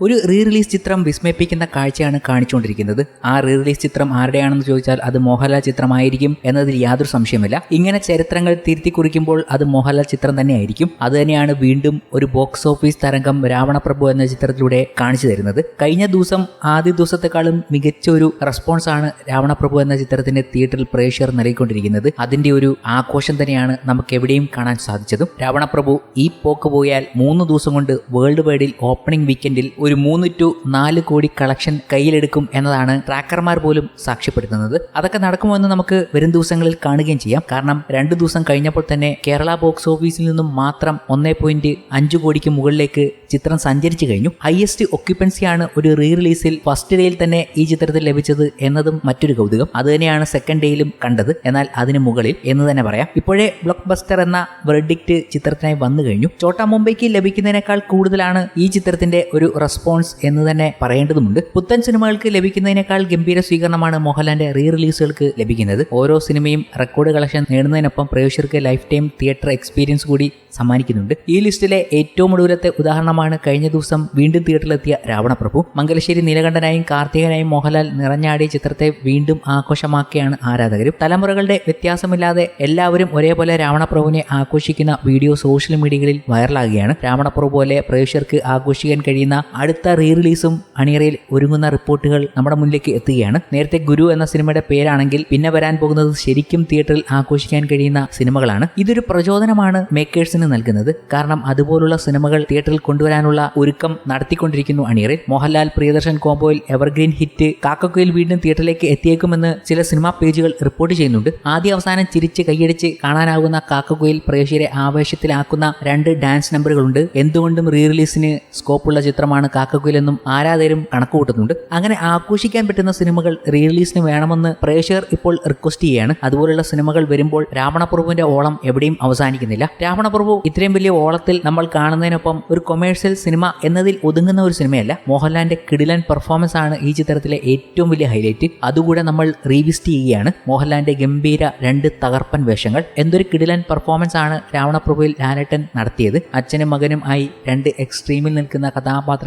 ഒരു re release ചിത്രം വിസ്മയിപ്പിക്കുന്ന കാഴ്ചയാണ് കാണിച്ചുകൊണ്ടിരിക്കുന്നത്. ആ റീ റിലീസ് ചിത്രം ആരുടെയാണെന്ന് ചോദിച്ചാൽ അത് മോഹൻലാൽ ചിത്രമായിരിക്കും എന്നതിൽ യാതൊരു സംശയമില്ല ഇങ്ങനെ ചരിത്രങ്ങൾ തിരുത്തി കുറിക്കുമ്പോൾ അത് മോഹൻലാൽ ചിത്രം തന്നെയായിരിക്കും. അത് തന്നെയാണ് വീണ്ടും ഒരു ബോക്സ് ഓഫീസ് തരംഗം രാവണപ്രഭു എന്ന ചിത്രത്തിലൂടെ കാണിച്ചു തരുന്നത്. കഴിഞ്ഞ ദിവസം ആദ്യ ദിവസത്തെക്കാളും മികച്ച ഒരു റെസ്പോൺസ് ആണ് രാവണപ്രഭു എന്ന ചിത്രത്തിന്റെ തിയേറ്ററിൽ പ്രേക്ഷകർ നൽകിക്കൊണ്ടിരിക്കുന്നത്. അതിന്റെ ഒരു ആഘോഷം തന്നെയാണ് നമുക്ക് എവിടെയും കാണാൻ സാധിച്ചതും. രാവണപ്രഭു ഈ പോക്ക് പോയാൽ മൂന്ന് ദിവസം കൊണ്ട് വേൾഡ് വൈഡിൽ ഓപ്പണിംഗ് വീക്കെൻഡിൽ ഒരു മൂന്ന് ടു നാല് കോടി കളക്ഷൻ കയ്യിലെടുക്കും എന്നതാണ് ട്രാക്കർമാർ പോലും സാക്ഷ്യപ്പെടുത്തുന്നത്. അതൊക്കെ നടക്കുമോ എന്ന് നമുക്ക് വരും ദിവസങ്ങളിൽ കാണുകയും ചെയ്യാം. കാരണം രണ്ട് ദിവസം കഴിഞ്ഞപ്പോൾ തന്നെ കേരള ബോക്സ് ഓഫീസിൽ നിന്നും മാത്രം ഒന്നേ പോയിന്റ് അഞ്ച് കോടിക്ക് മുകളിലേക്ക് ചിത്രം സഞ്ചരിച്ചു കഴിഞ്ഞു. ഹയസ്റ്റ് ഒക്യുപ്പൻസിയാണ് ഒരു റീ റിലീസിൽ ഫസ്റ്റ് ഡേയിൽ തന്നെ ഈ ചിത്രത്തിൽ ലഭിച്ചത് എന്നതും മറ്റൊരു കൗതുകം. അത് തന്നെയാണ് സെക്കൻഡ് ഡേയിലും കണ്ടത്. എന്നാൽ അതിന് മുകളിൽ എന്ന് തന്നെ പറയാം. ഇപ്പോഴേ ബ്ലോക്ക് ബസ്റ്റർ എന്ന വെർഡിക്റ്റ് ചിത്രത്തിനായി വന്നു കഴിഞ്ഞു. ചോട്ടാ മുംബൈക്ക് ലഭിക്കുന്നതിനേക്കാൾ കൂടുതലാണ് ഈ ചിത്രത്തിന്റെ ഒരു റെസ്പോൺസ് എന്ന് തന്നെ പറയേണ്ടതുണ്ട് പുത്തൻ സിനിമകൾക്ക് ലഭിക്കുന്നതിനേക്കാൾ ഗംഭീര സ്വീകരണമാണ് മോഹൻലാലിന്റെ റീ റിലീസുകൾക്ക് ലഭിക്കുന്നത്. ഓരോ സിനിമയും റെക്കോർഡ് കളക്ഷൻ നേടുന്നതിനൊപ്പം പ്രേക്ഷകർക്ക് ലൈഫ് ടൈം തിയേറ്റർ എക്സ്പീരിയൻസ് കൂടി സമ്മാനിക്കുന്നുണ്ട്. ഈ ലിസ്റ്റിലെ ഏറ്റവും ഒടുവിലത്തെ ഉദാഹരണമാണ് കഴിഞ്ഞ ദിവസം വീണ്ടും തിയേറ്ററിലെത്തിയ രാവണപ്രഭു. മംഗലശ്ശേരി നീലകണ്ഠനായും കാർത്തികനായും മോഹൻലാൽ നിറഞ്ഞാടിയ ചിത്രത്തെ വീണ്ടും ആഘോഷമാക്കിയാണ് ആരാധകരും. തലമുറകളുടെ വ്യത്യാസമില്ലാതെ എല്ലാവരും ഒരേപോലെ രാവണപ്രഭുവിനെ ആഘോഷിക്കുന്ന വീഡിയോ സോഷ്യൽ മീഡിയകളിൽ വൈറലാകുകയാണ് രാവണപ്രഭു പോലെ പ്രേക്ഷകർക്ക് ആഘോഷിക്കാൻ കഴിയുന്ന അടുത്ത റീ റിലീസും അണിയറയിൽ ഒരുങ്ങുന്ന റിപ്പോർട്ടുകൾ നമ്മുടെ മുന്നിലേക്ക് എത്തുകയാണ്. നേരത്തെ ഗുരു എന്ന സിനിമയുടെ പേരാണെങ്കിൽ പിന്നെ വരാൻ പോകുന്നത് ശരിക്കും തിയേറ്ററിൽ ആഘോഷിക്കാൻ കഴിയുന്ന സിനിമകളാണ്. ഇതൊരു പ്രചോദനമാണ് മേക്കേഴ്സിന് നൽകുന്നത്. കാരണം അതുപോലുള്ള സിനിമകൾ തിയേറ്ററിൽ കൊണ്ടുവരാനുള്ള ഒരുക്കം നടത്തിക്കൊണ്ടിരിക്കുന്നു അണിയറിൽ മോഹൻലാൽ പ്രിയദർശൻ കോംബോയിൽ എവർഗ്രീൻ ഹിറ്റ് കാക്കക്കുയിൽ വീണ്ടും തിയേറ്ററിലേക്ക് എത്തിയേക്കുമെന്ന് ചില സിനിമാ പേജുകൾ റിപ്പോർട്ട് ചെയ്യുന്നുണ്ട്. ആദ്യ അവസാനം ചിരിച്ച് കൈയടിച്ച് കാണാനാകുന്ന കാക്കക്കുയിൽ പ്രേക്ഷകരെ ആവേശത്തിലാക്കുന്ന രണ്ട് ഡാൻസ് നമ്പറുകളുണ്ട് എന്തുകൊണ്ടും റീ റിലീസിന് സ്കോപ്പുള്ള ചിത്രമാണ് കാക്കക്കുയിലെന്നും ആരാധകരും കണക്കുകൂട്ടുന്നുണ്ട്. അങ്ങനെ ആഘോഷിക്കാൻ പറ്റുന്ന സിനിമകൾ റിലീസിന് വേണമെന്ന് പ്രേക്ഷകർ ഇപ്പോൾ റിക്വസ്റ്റ് ചെയ്യുകയാണ്. അതുപോലുള്ള സിനിമകൾ വരുമ്പോൾ രാവണപ്രഭുവിന്റെ ഓളം എവിടെയും അവസാനിക്കുന്നില്ല. രാവണപ്രഭു ഇത്രയും വലിയ ഓളത്തിൽ നമ്മൾ കാണുന്നതിനൊപ്പം ഒരു കൊമേഴ്സ്യൽ സിനിമ എന്നതിൽ ഒതുങ്ങുന്ന ഒരു സിനിമയല്ല. മോഹൻലാലിന്റെ കിടിലൻ പെർഫോമൻസ് ആണ് ഈ ചിത്രത്തിലെ ഏറ്റവും വലിയ ഹൈലൈറ്റ് അതുകൂടെ നമ്മൾ റീവിസ്റ്റ് ചെയ്യുകയാണ്. മോഹൻലാലിന്റെ ഗംഭീര രണ്ട് തകർപ്പൻ വേഷങ്ങൾ. എന്തൊരു കിടിലൻ പെർഫോമൻസ് ആണ് രാവണപ്രഭുവിൽ ലാലേട്ടൻ നടത്തിയത്. അച്ഛനും മകനും ആയി രണ്ട് എക്സ്ട്രീമിൽ നിൽക്കുന്ന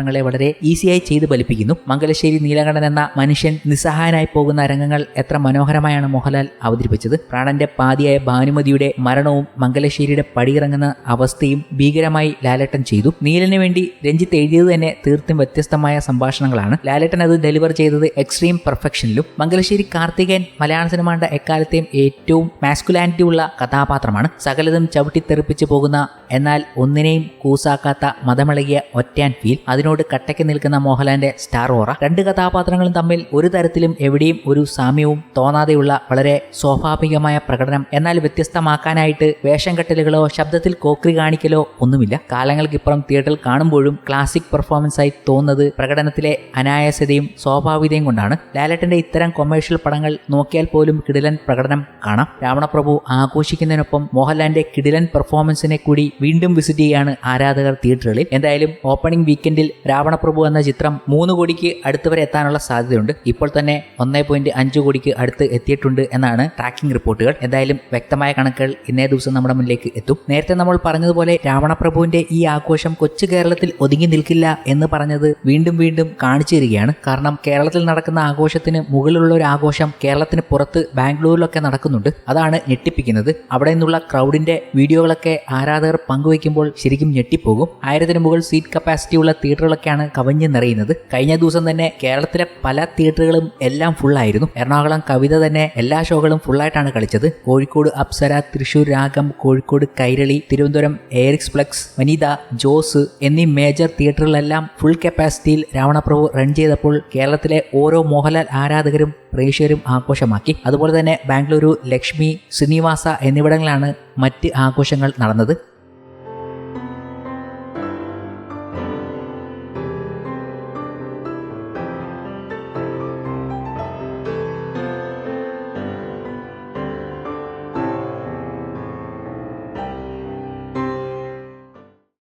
കഥാപാത്രങ്ങളെ വളരെ ഈസിയായി ചെയ്ത് ഫലിപ്പിക്കുന്നു. മംഗലശ്ശേരി നീലകണ്ഠൻ എന്ന മനുഷ്യൻ നിസ്സഹായനായി പോകുന്ന രംഗങ്ങൾ എത്ര മനോഹരമായാണ് മോഹൻലാൽ അവതരിപ്പിച്ചത്. പ്രാണന്റെ പാതിയായ ഭാനുമതിയുടെ മരണവും മംഗലശ്ശേരിയുടെ പടിയിറങ്ങുന്ന അവസ്ഥയും ഭീകരമായി ലാലേട്ടൻ ചെയ്തു. നീലന് വേണ്ടി രഞ്ജിത്ത് എഴുതിയത് തന്നെ തീർത്തും വ്യത്യസ്തമായ സംഭാഷണങ്ങളാണ്. ലാലേട്ടൻ അത് ഡെലിവർ ചെയ്തത് എക്സ്ട്രീം പെർഫെക്ഷനിലും. മംഗലശ്ശേരി കാർത്തികൻ മലയാള സിനിമയുടെ എക്കാലത്തെയും ഏറ്റവും മാസ്കുലാനിറ്റി ഉള്ള കഥാപാത്രമാണ്. സകലതും ചവിട്ടിത്തെറിപ്പിച്ചു പോകുന്ന എന്നാൽ ഒന്നിനെയും കൂസാക്കാത്ത മതമിളകിയ ഒറ്റാൻ ഫീൽ. അതിനോട് കട്ടയ്ക്ക് നിൽക്കുന്ന മോഹൻലാലിന്റെ സ്റ്റാർ ഓറ. രണ്ട് കഥാപാത്രങ്ങളും തമ്മിൽ ഒരു തരത്തിലും എവിടെയും ഒരു സാമ്യവും തോന്നാതെയുള്ള വളരെ സ്വാഭാവികമായ പ്രകടനം. എന്നാൽ വ്യത്യസ്തമാക്കാനായിട്ട് വേഷം കെട്ടലുകളോ ശബ്ദത്തിൽ കോക്രി കാണിക്കലോ ഒന്നുമില്ല. കാലങ്ങൾക്കിപ്പുറം തിയേറ്ററിൽ കാണുമ്പോഴും ക്ലാസിക് പെർഫോമൻസ് ആയി തോന്നുന്നത് പ്രകടനത്തിലെ അനായാസതയും സ്വാഭാവികതയും കൊണ്ടാണ്. ലാലേട്ടന്റെ ഇത്തരം കൊമേഴ്ഷ്യൽ പടങ്ങൾ നോക്കിയാൽ പോലും കിടിലൻ പ്രകടനം കാണാം. രാവണപ്രഭു ആഘോഷിക്കുന്നതിനൊപ്പം മോഹൻലാലിന്റെ കിടിലൻ പെർഫോമൻസിനെ കൂടി വീണ്ടും വിസിറ്റ് ചെയ്യാണ് ആരാധകർ തിയേറ്ററുകളിൽ. എന്തായാലും ഓപ്പണിംഗ് വീക്കെൻഡിൽ രാവണപ്രഭു എന്ന ചിത്രം മൂന്ന് കോടിക്ക് അടുത്ത് വരെ എത്താനുള്ള സാധ്യതയുണ്ട്. ഇപ്പോൾ തന്നെ ഒന്നേ പോയിന്റ് അഞ്ച് കോടിക്ക് അടുത്ത് എത്തിയിട്ടുണ്ട് എന്നാണ് ട്രാക്കിംഗ് റിപ്പോർട്ടുകൾ എന്തായാലും വ്യക്തമായ കണക്കുകൾ ഇന്നേ ദിവസം നമ്മുടെ മുന്നിലേക്ക് എത്തും. നേരത്തെ നമ്മൾ പറഞ്ഞതുപോലെ രാവണപ്രഭുവിന്റെ ഈ ആഘോഷം കൊച്ചു കേരളത്തിൽ ഒതുങ്ങി നിൽക്കില്ല എന്ന് പറഞ്ഞത് വീണ്ടും വീണ്ടും കാണിച്ചു തരികയാണ്. കാരണം കേരളത്തിൽ നടക്കുന്ന ആഘോഷത്തിന് മുകളിലുള്ള ഒരു ആഘോഷം കേരളത്തിന് പുറത്ത് ബാംഗ്ലൂരിലൊക്കെ നടക്കുന്നുണ്ട്. അതാണ് ഞെട്ടിപ്പിക്കുന്നത്. അവിടെ നിന്നുള്ള ക്രൗഡിന്റെ വീഡിയോകളൊക്കെ ആരാധകർ പങ്കുവയ്ക്കുമ്പോൾ ശരിക്കും ഞെട്ടിപ്പോകും. ആയിരത്തിന് മുകളിൽ സീറ്റ് കപ്പാസിറ്റി ഉള്ള തിയേറ്ററുകളൊക്കെയാണ് കവിഞ്ഞ് നിറയുന്നത്. കഴിഞ്ഞ ദിവസം തന്നെ കേരളത്തിലെ പല തിയേറ്ററുകളും എല്ലാം ഫുള്ളായിരുന്നു എറണാകുളം കവിത തന്നെ എല്ലാ ഷോകളും ഫുള്ളായിട്ടാണ് കളിച്ചത്. Kozhikode Apsara Thrissur Ragam Kozhikode Kairali Thiruvananthapuram Aries plex Vanitha Jose എന്നീ മേജർ തിയേറ്ററുകളെല്ലാം ഫുൾ കപ്പാസിറ്റിയിൽ രാവണപ്രഭു റൺ ചെയ്തപ്പോൾ കേരളത്തിലെ ഓരോ മോഹൻലാൽ ആരാധകരും പ്രേക്ഷകരും ആഘോഷമാക്കി. അതുപോലെ തന്നെ ബാംഗ്ലൂരു ലക്ഷ്മി ശ്രീനിവാസ എന്നിവിടങ്ങളിലാണ് മറ്റ് ആഘോഷങ്ങൾ നടന്നത്.